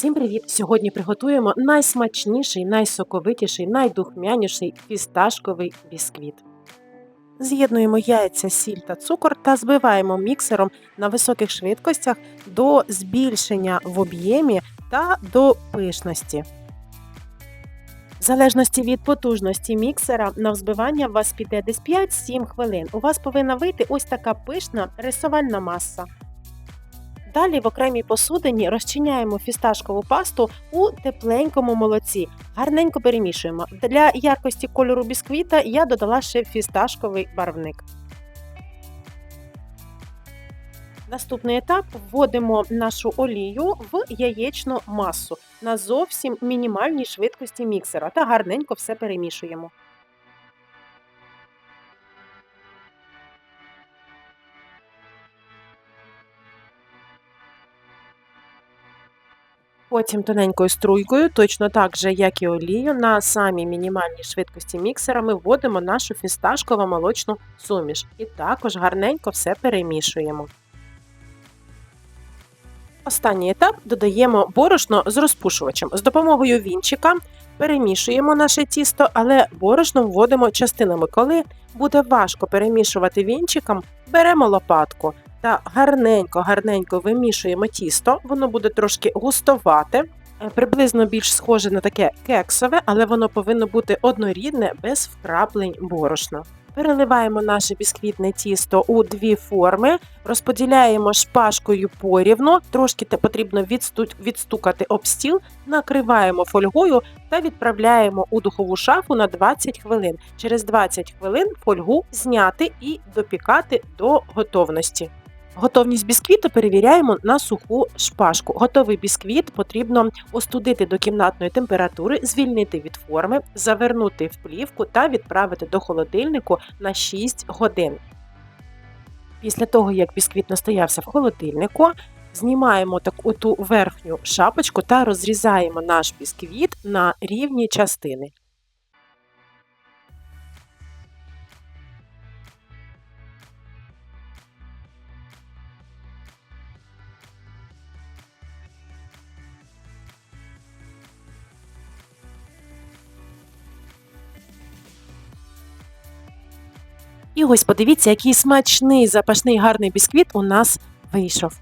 Всім привіт! Сьогодні приготуємо найсмачніший, найсоковитіший, найдухмяніший фісташковий бісквіт. З'єднуємо яйця, сіль та цукор та збиваємо міксером на високих швидкостях до збільшення в об'ємі та до пишності. В залежності від потужності міксера на взбивання у вас піде десь 5-7 хвилин. У вас повинна вийти ось така пишна рисувальна маса. Далі в окремій посудині розчиняємо фісташкову пасту у тепленькому молоці. Гарненько перемішуємо. Для яркості кольору бісквіта я додала ще фісташковий барвник. Наступний етап вводимо нашу олію в яєчну масу на зовсім мінімальній швидкості міксера та гарненько все перемішуємо. Потім тоненькою струйкою, точно так же, як і олію, на самій мінімальній швидкості міксера ми вводимо нашу фісташково молочну суміш і також гарненько все перемішуємо. Останній етап додаємо борошно з розпушувачем. З допомогою вінчика перемішуємо наше тісто, але борошно вводимо частинами. Коли буде важко перемішувати вінчиком, беремо лопатку та гарненько-гарненько вимішуємо тісто, воно буде трошки густовате, приблизно більш схоже на таке кексове, але воно повинно бути однорідне, без вкраплень борошна. Переливаємо наше бісквітне тісто у дві форми, розподіляємо шпажкою порівну, трошки потрібно відстукати об стіл, накриваємо фольгою та відправляємо у духову шафу на 20 хвилин. Через 20 хвилин фольгу зняти і допікати до готовності. Готовність бісквіту перевіряємо на суху шпажку. Готовий бісквіт потрібно остудити до кімнатної температури, звільнити від форми, завернути в плівку та відправити до холодильнику на 6 годин. Після того, як бісквіт настоявся в холодильнику, знімаємо таку ту верхню шапочку та розрізаємо наш бісквіт на рівні частини. І ось подивіться, який смачний запашний гарний бісквіт у нас вийшов.